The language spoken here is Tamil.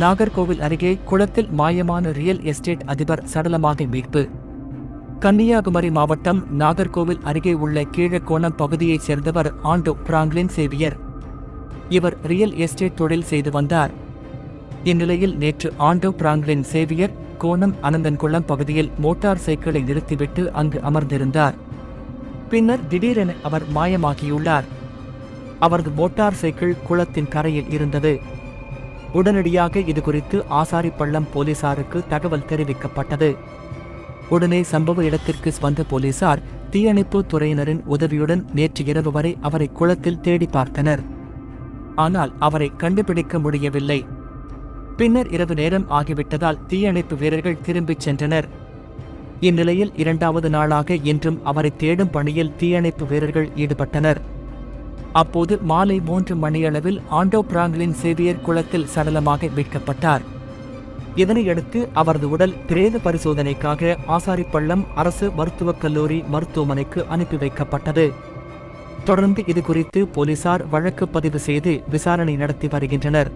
நாகர்கோவில் அருகே குளத்தில் மாயமான ரியல் எஸ்டேட் அதிபர் சடலமாக மீட்பு. கன்னியாகுமரி மாவட்டம் நாகர்கோவில் அருகே உள்ள கீழக்கோணம் பகுதியைச் சேர்ந்தவர் ஆண்டோ பிராங்க்லின் சேவியர். இவர் ரியல் எஸ்டேட் தொழில் செய்து வந்தார். இந்நிலையில் நேற்று ஆண்டோ பிராங்க்லின் சேவியர் கோணம் அனந்தன்குளம் பகுதியில் மோட்டார் சைக்கிளை நிறுத்திவிட்டு அங்கு அமர்ந்திருந்தார். பின்னர் திடீரென அவர் மாயமாகியுள்ளார். அவரது மோட்டார் சைக்கிள் குளத்தின் கரையில் இருந்தது. உடனடியாக இதுகுறித்து ஆசாரிப்பள்ளம் போலீசாருக்கு தகவல் தெரிவிக்கப்பட்டது. உடனே சம்பவ இடத்திற்கு வந்த போலீசார் தீயணைப்பு துறையினரின் உதவியுடன் நேற்று இரவு வரை அவரை குளத்தில் தேடி பார்த்தனர். ஆனால் அவரை கண்டுபிடிக்க முடியவில்லை. பின்னர் இரவு நேரம் ஆகிவிட்டதால் தீயணைப்பு வீரர்கள் திரும்பிச் சென்றனர். இந்நிலையில் இரண்டாவது நாளாக இன்றும் அவரை தேடும் பணியில் தீயணைப்பு வீரர்கள் ஈடுபட்டனர். அப்போது மாலை மூன்று மணியளவில் ஆண்டோ பிராங்கலின் சேவியர் குளத்தில் சடலமாக மீட்கப்பட்டார். இதனையடுத்து அவரது உடல் பிரேத பரிசோதனைக்காக ஆசாரிப்பள்ளம் அரசு மருத்துவக் கல்லூரி மருத்துவமனைக்கு அனுப்பி வைக்கப்பட்டது. தொடர்ந்து இதுகுறித்து போலீசார் வழக்கு பதிவு செய்து விசாரணை நடத்தி வருகின்றனர்.